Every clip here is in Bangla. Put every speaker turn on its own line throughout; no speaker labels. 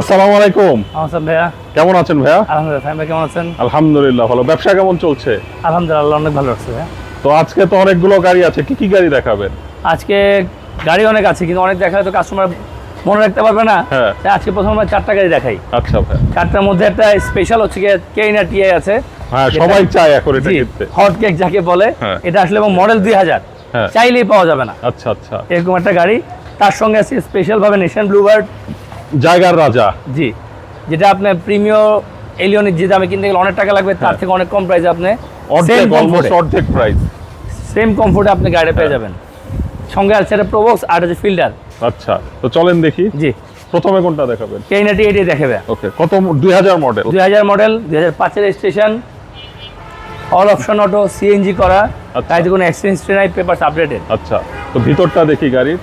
আসসালামু আলাইকুম।
আমার ভাইয়া।
কেমন আছেন ভাইয়া?
আলহামদুলিল্লাহ ভাই কেমন আছেন?
আলহামদুলিল্লাহ ভালো। ব্যবসা কেমন চলছে?
আলহামদুলিল্লাহ অনেক ভালো ভাইয়া।
তো আজকে তো অনেকগুলো গাড়ি আছে কি কি গাড়ি দেখাবেন?
আজকে গাড়ি অনেক আছে কিন্তু অনেক দেখালে তো কাস্টমার মনে রাখতে পারবে না।
হ্যাঁ।
তাই আজকে প্রথম আমরা চারটা গাড়ি দেখাই।
আচ্ছা ভাই
চারটার মধ্যে একটা স্পেশাল হচ্ছে গিয়ে কেইনা টিআই আছে।
হ্যাঁ সবাই চায় এখন এটা কিনতে।
হট কেক যাকে বলে
হ্যাঁ।
এটা আসলে এবং মডেল দুই হাজার।
হ্যাঁ।
চাইলেই পাওয়া যাবে না।
আচ্ছা আচ্ছা।
এরকম একটা গাড়ি। তার সঙ্গে আছে স্পেশাল ভাবে নেশন ব্লুবার্ড
জায়গার রাজা।
জি। যেটা আপনার প্রিমিয় এলিয়নের যে দামে কিনতে গেলে অনেক টাকা লাগবে তার
হ্যাঁ।
থেকে অনেক কম প্রাইসে আপনি
অর্ধেক অলমোস্ট অর্ধেক প্রাইস
সেম কমফোর্টে আপনি গাড়িটা পেয়ে
হ্যাঁ।
যাবেন। সঙ্গে আছে একটা প্রোবক্স আর আছে ফিল্টার
আচ্ছা তো চলেন দেখি।
জি।
প্রথমে কোনটা দেখাবেন?
কেইনাটি এটি দেখাবে।
ওকে কত দুই হাজার মডেল
দুই হাজার মডেল দুই হাজার পাঁচের station all option auto CNG করা। তাইতে কোনো এক্সচেঞ্জ নাই পেপারস আপডেটেড
আচ্ছা তো ভিতরটা দেখি গাড়ির।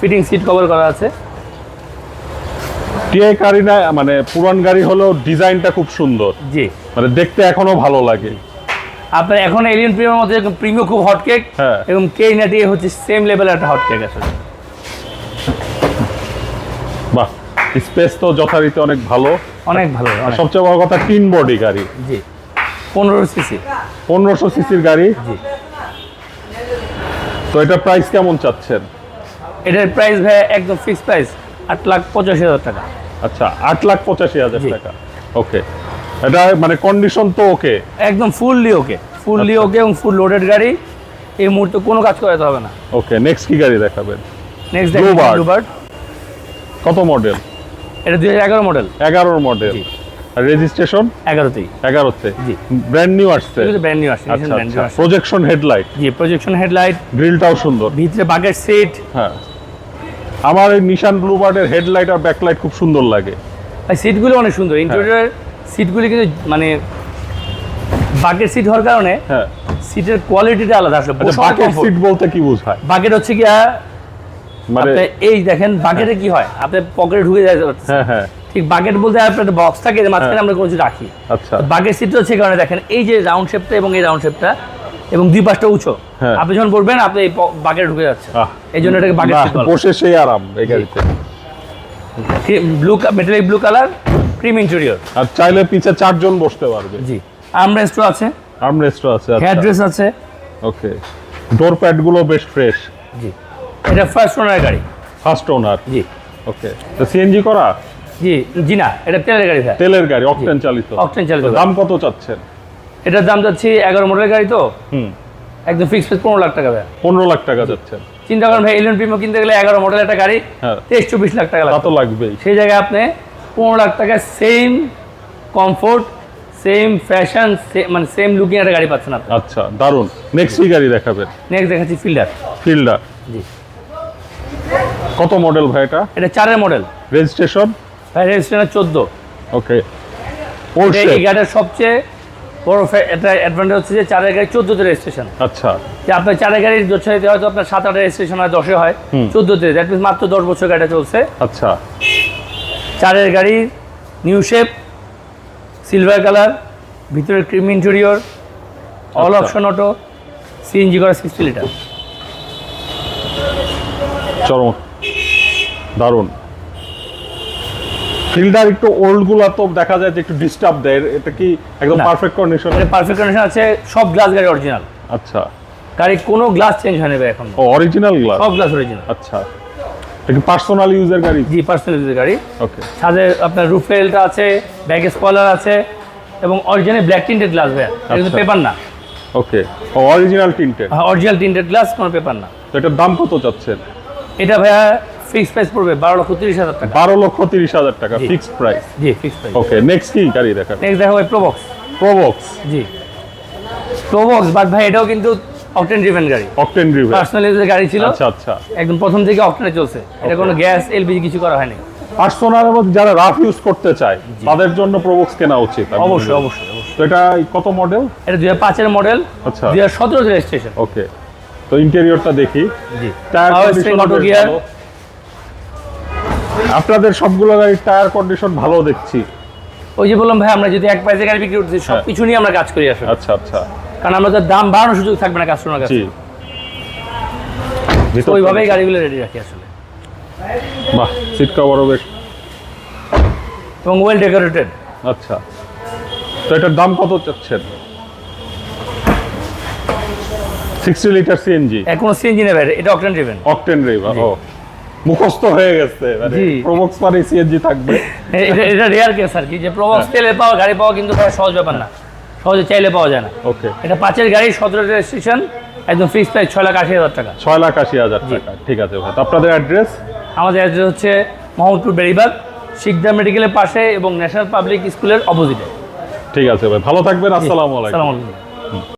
ফিটিং সিট কভার করা আছে।
টিআই গাড়ি না মানে পুরান গাড়ি হলেও ডিজাইনটা খুব সুন্দর।
জি।
মানে দেখতে এখনও ভালো লাগে।
আপনার এখন এলিয়ন প্রিমিয়ার মধ্যে প্রিমিয় খুব হট কেক
হ্যাঁ।
এবং কেইনাটি হচ্ছে সেম লেভেলের একটা হট কেক আসলে
বাহ স্পেস তো যথারীতি অনেক ভালো।
অনেক ভালো
আর সবচেয়ে বড় কথা তিন বডি গাড়ি।
জি পনেরো সিসি
পনেরোশো সিসির গাড়ি।
জি।
তো এটা প্রাইস কেমন চাচ্ছেন?
এটার প্রাইস ভাই একদম ফিক্সড প্রাইস আট লাখ পঁচাশি হাজার টাকা।
আচ্ছা আট লাখ পঁচাশি হাজার টাকা। ওকে। এটা মানে কন্ডিশন তো ওকে?
একদম ফুললি ওকে। ফুললি
আচ্ছা।
ওকে এবং ফুল লোডেড গাড়ি। এই মুহূর্তে কোনো কাজ করাতে হবে না।
ওকে নেক্সট কি গাড়ি দেখাবেন?
নেক্সট ব্লুবার্ড
কত মডেল
এটা দুই হাজার এগারো মডেল
এগারোর মডেল আর রেজিস্ট্রেশন
এগারোতেই।
এগারোতে।
জি।
ব্র্যান্ড নিউ আসছে।
ব্র্যান্ড নিউ আসছে
আচ্ছা
নিউ
আচ্ছা। প্রজেকশন হেডলাইট
জি প্রজেকশন হেডলাইট
গ্রিলটাও সুন্দর।
ভিতরে বাকেট সিট
হ্যাঁ। আমার এই নিশান ব্লুবার্ডের হেডলাইট আর ব্যাকলাইট খুব সুন্দর লাগে।
আর সিটগুলো অনেক সুন্দর। ইন্টেরিয়র সিটগুলি কিন্তু মানে বাকেট সিট হওয়ার কারণে
হ্যাঁ।
সিটের কোয়ালিটিটা আলাদা আসলে।
আচ্ছা বাকেট সিট বলতে কি বোঝায়?
বাকেট হচ্ছে গিয়া
মানে
এই দেখেন বাকেটে কি হয়? আপনি পকেটে ঢুকে যায়
হ্যাঁ হ্যাঁ।
ঠিক বাকেট বলতে আপনার একটা বক্স থাকে মাঝখানে আমরা কোনো কিছু রাখি।
আচ্ছা।
বাকেট সিট হচ্ছে কারণে দেখেন এই যে রাউন্ড শেপটা এবং এই রাউন্ড শেপটা এবং দুই পাশটা উঁচু।
হ্যাঁ।
আপনি যখন বলবেন আপনি এই বাকেট ঢুকে যাচ্ছে এই জন্য এটাকে বাকেট
বসে সেই আরাম এই গাড়িতে।
Blue metallic blue colour cream interior
আর চাইলে পিছে চারজন বসতে পারবে।
জি। আর্মরেস্টও আছে।
আর্মরেস্ট আছে
হেয়ার ড্রেস আছে।
ওকে। ডোর প্যাডগুলো বেশ ফ্রেশ
জি। এটা ফার্স্ট ওনার গাড়ি।
ফার্স্ট ওনার
জি।
ওকে। তো সিএনজি করা?
জি জি না এটা তেলের গাড়ি ভাই।
তেলের গাড়ি অকটেন চালিত।
অকটেন চালিত
দাম কত চাচ্ছেন?
এটার দাম যাচ্ছে এগারো মডেলের গাড়ি তো?
হুম।
একদম ফিক্স প্রাইস পনেরো লাখ টাকা ভাই।
পনেরো লাখ টাকা যাচ্ছেন
চিন্তা করেন ভাই এলিয়ন প্রিমিয়াম কিনতে গেলে এগারো মডেল একটা গাড়ি
হ্যাঁ।
তেইশ চব্বিশ লাখ টাকা
তা
লাগবে। সেই জায়গায় আপনি পনেরো লাখ টাকা সেম কমফোর্ট সেম ফ্যাশন মানে সেম লুকিং একটা গাড়ি পাচ্ছেন আপনি।
আচ্ছা দারুণ নেক্সট কি গাড়ি দেখাবেন?
নেক্সট দেখাচ্ছি ফিল্ডার
ফিল্ডার
জি।
কত মডেল ভাই এটা?
এটা চারের মডেল
রেজিস্ট্রেশন
ভাই রেজিস্ট্রেশন চোদ্দ।
ওকে
এই গাড়ির সবচেয়ে বড় একটা অ্যাডভান্টেজ হচ্ছে যে চারের গাড়ি চোদ্দোতে রেজিস্ট্রেশন
আচ্ছা।
যে আপনার চারের গাড়ির দোষাইতে হয়তো আপনার সাত আটের রেজিস্ট্রেশন হয় দশে হয়। চোদ্দোতে। দ্যাট মিনস মাত্র দশ বছর গাড়িটা চলছে।
আচ্ছা।
চারের গাড়ি নিউ শেপ সিলভার কালার ভিতরে cream interior all. Option auto CNG করা সিক্সটি লিটার
চরম। দারুণ ফিল্ডার একটু ওল্ডগুলা তো দেখা যায় যে একটু ডিস্টার্ব দেয়। এটা কি একদম পারফেক্ট কন্ডিশন
এটা পারফেক্ট কন্ডিশন আছে সব গ্লাস গাড়ি অরিজিনাল
আচ্ছা।
গাড়ি কোনো গ্লাস চেঞ্জ হয় নেবে এখন।
ও অরিজিনাল গ্লাস
সব গ্লাস অরিজিনাল
আচ্ছা। এটা কি পার্সোনাল ইউজের গাড়ি?
জি পার্সোনাল ইউজের গাড়ি।
ওকে
ছাদে আপনার রুফেলটা আছে ব্যাক স্পয়লার আছে এবং অরিজিনাল ব্ল্যাক টিন্টেড গ্লাস ভাইয়া। এটা কিন্তু
আচ্ছা।
পেপার না।
Okay original tinted
original tinted glass কোনো পেপার না।
তো এটার দাম কত চাচ্ছেন?
এটা ভাইয়া ফিক্স প্রাইস পড়বে বারো লক্ষ তিরিশ হাজার টাকা।
বারো লক্ষ তিরিশ হাজার টাকা
ji.
Fixed price
ji fix price
okay next কি গাড়ি দেখাবেন
নেক্সট দেখা হবে Probox
Probox
ji. Probox but ভাই এটাও কিন্তু অকটেন ড্রিভেন গাড়ি।
অকটেন ড্রিভেন
পার্সোনাল ইউজের গাড়ি ছিল।
আচ্ছা আচ্ছা।
একদম প্রথম থেকে অকটেনে চলছে। এটা কোনো গ্যাস এলপিজি কিছু করা হয়নি।
পার্সোনালের মধ্যে যারা রাফ ইউজ করতে চায় তাদের জন্য প্রোবক্স কেনা উচিত
অবশ্যই অবশ্যই
তো এটা কত মডেল
এটা দুই হাজার পাঁচের মডেল
আচ্ছা।
দুই হাজার সতেরো রেজিস্ট্রেশন
ওকে তো ইন্টেরিয়রটা দেখি।
জি।
Tyre
auto gear।
আপনাদের সবগুলো গাড়ির টায়ার কন্ডিশন ভালো দেখছি।
ওই যে বললাম ভাই আমরা যদি এক প্রাইসে গাড়ি বিক্রি করতেছি সব
হ্যাঁ।
কিছু নিয়ে আমরা কাজ করি আসলে।
আচ্ছা আচ্ছা।
কারণ আমরা তো দাম বাড়ানোর সুযোগ থাকবে না কাস্টমার কাছে। তো ওইভাবেই গাড়িগুলো রেডি রাখি আসলে।
বাহ সিট কভারও বেশ।
এবং ওয়েল ডেকোরেটেড
আচ্ছা। তো এটার দাম কত চাচ্ছেন? সিক্সটি লিটার সিএনজি
এখনও সিএনজি নেবে এটা অকটেন ড্রিভেন
অকটেন রেভা ও। মুখস্থ হয়ে গেছে মানে প্রবক্স মানে সিএনজি থাকবে।
এটা রেয়ার কেস আর কি যে প্রবক্স
হ্যাঁ।
তেলে পাওয়া গাড়ি পাওয়া কিন্তু কোনো সহজ ব্যাপার না। সহজে চাইলে পাওয়া যায় না।
ওকে।
এটা পাঁচের গাড়ি সতেরো রেজিস্ট্রেশন একদম ফিক্স প্রাইস ছয় লাখ আশি হাজার টাকা।
ছয় লাখ আশি হাজার টাকা ঠিক আছে ভাই। আপনাদের অ্যাড্রেস
আমাদের অ্যাড্রেস হচ্ছে মোহাম্মদপুর বেড়িবাগ শিকদার মেডিকেলের পাশে এবং ন্যাশনাল পাবলিক স্কুলের অপোজিটে
ঠিক আছে ভাই ভালো থাকবেন আসসালামু আলাইকুম।
সালাম আলাইকুম।